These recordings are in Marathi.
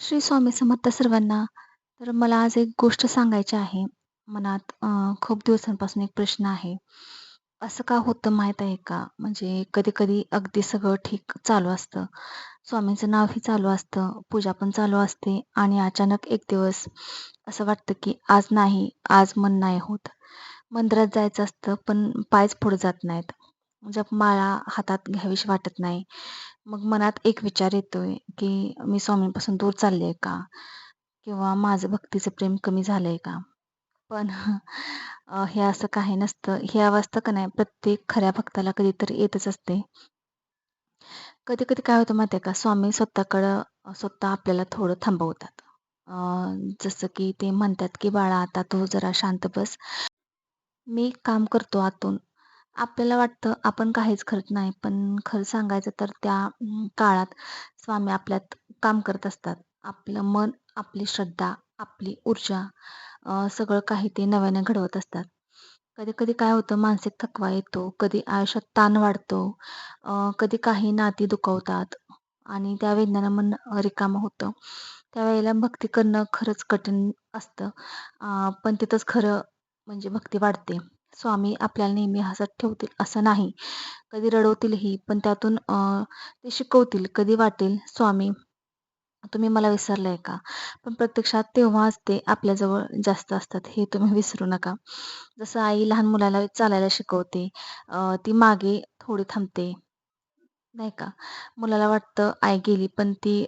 श्री स्वामी समर्थ सर्वांना. तर मला आज एक गोष्ट सांगायची आहे. मनात खूप दिवसांपासून एक प्रश्न आहे. असं का होतं माहीत आहे का? म्हणजे कधी-कधी अगदी सगळं ठीक चालू असतं. स्वामींचं नावही चालू असतं, पूजा पण चालू असते आणि अचानक एक दिवस असं वाटतं की आज नाही, आज मन नाही होत. मंदिरात जायचं असतं पण पायच पुढे जात नाहीत. म्हणजे जपमाळा हातात घ्यावीशी वाटत नाही. मग मनात एक विचार येतोय, की मी स्वामींपासून दूर चालले आहे का? किंवा माझं भक्तीचं प्रेम कमी झालंय का? पण हे असं काही नसतं. ही अवस्था का नाही प्रत्येक खऱ्या भक्ताला कधीतरी येतच असते. कधी-कधी काय होतं माहिती आहे का? स्वामी स्वतःकडं स्वतः आपल्याला थोडं थांबवतात. जसं की ते म्हणतात, की "बाळा आता तू जरा शांत बस. मी काम करतो आतून." आपल्याला वाटतं आपण काहीच करत नाही, पण खरं सांगायचं तर त्या काळात स्वामी आपल्यात काम करत असतात. आपलं मन, आपली श्रद्धा, आपली ऊर्जा सगळं काही ते नव्याने घडवत असतात. कधी-कधी काय होतं मानसिक थकवा येतो, कधी आयुष्यात ताण वाढतो, कधी काही नाती दुखवतात आणि त्या वेदनेनं मन रिकामं होतं. त्यावेळेला भक्ती करणं खरंच कठीण असतं. पण तिथंच खरं म्हणजे भक्ती वाढते. स्वामी आपल्याला नेहमी हसत ठेवतील असं नाही. कधी रडवतीलही, पण त्यातून ते शिकवतील. कधी वाटेल, "स्वामी, तुम्ही मला विसरलाय का?" पण प्रत्यक्षात तेव्हाच ते आपल्याजवळ जास्त असतात, हे तुम्ही विसरू नका. जसं आई लहान मुलाला चालायला शिकवते, ती मागे थोडी थांबते, नाही का? मुलाला वाटतं आई गेली, पण ती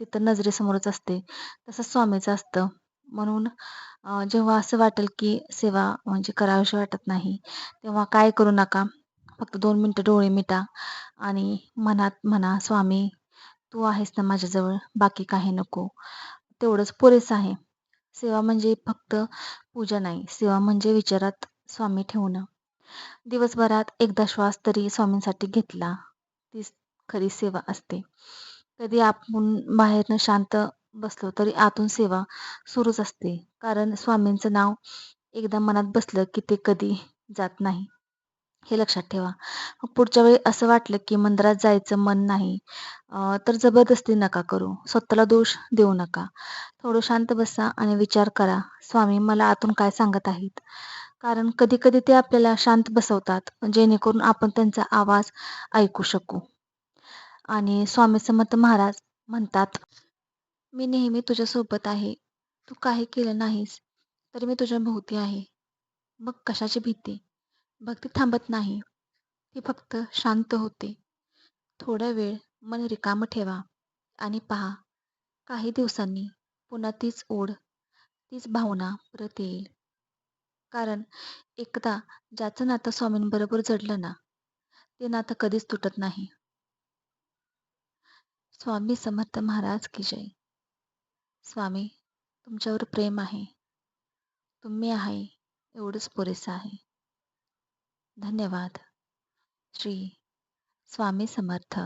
तिथं नजरेसमोरच असते. तसं स्वामीचं असतं. म्हणून जेव्हा असं वाटेल की सेवा म्हणजे करावीशी वाटत नाही, तेव्हा काय करू नका. फक्त दोन मिनटं डोळे मिटा आणि मनात म्हणा, "स्वामी, तू आहेस ना माझ्याजवळ, बाकी काही नको." तेवढंच पुरेसं आहे. सेवा म्हणजे फक्त पूजा नाही, सेवा म्हणजे विचारात स्वामी ठेवणं. दिवसभरात एकदा श्वास तरी स्वामींसाठी घेतला, तीच खरी सेवा असते. कधी आपण बाहेरनं शांत बसलो तरी आतून सेवा सुरूच असते. कारण स्वामींचं नाव एकदा मनात बसलं की ते कधी जात नाही. हे लक्षात ठेवा. मग पुढच्या वेळी असं वाटलं की मंदिरात जायचं मन नाही, तर जबरदस्ती नका करू. स्वतःला दोष देऊ नका. थोडं शांत बसा आणि विचार करा, स्वामी मला आतून काय सांगत आहेत? कारण कधी-कधी ते आपल्याला शांत बसवतात, जेणेकरून आपण त्यांचा आवाज ऐकू शकू. आणि स्वामी समर्थ महाराज म्हणतात, "मी नेहमी तुझ्यासोबत आहे. तू काही केलं नाहीस, तरी मी तुझ्या भोवती आहे. मग कशाची भीती?" भक्ती थांबत नाही. ती फक्त शांत होते. थोडा वेळ मन रिकामं ठेवा आणि पहा, काही दिवसांनी पुन्हा तीच ओढ, तीच भावना परत येईल. कारण एकदा ज्याचं नातं स्वामींबरोबर जडलं ना, ते नातं कधीच तुटत नाही. स्वामी समर्थ महाराज की जय. स्वामी, तुमच्यावर प्रेम आहे. तुम्ही आहे एवढंच पुरेसं आहे. धन्यवाद. श्री स्वामी समर्थ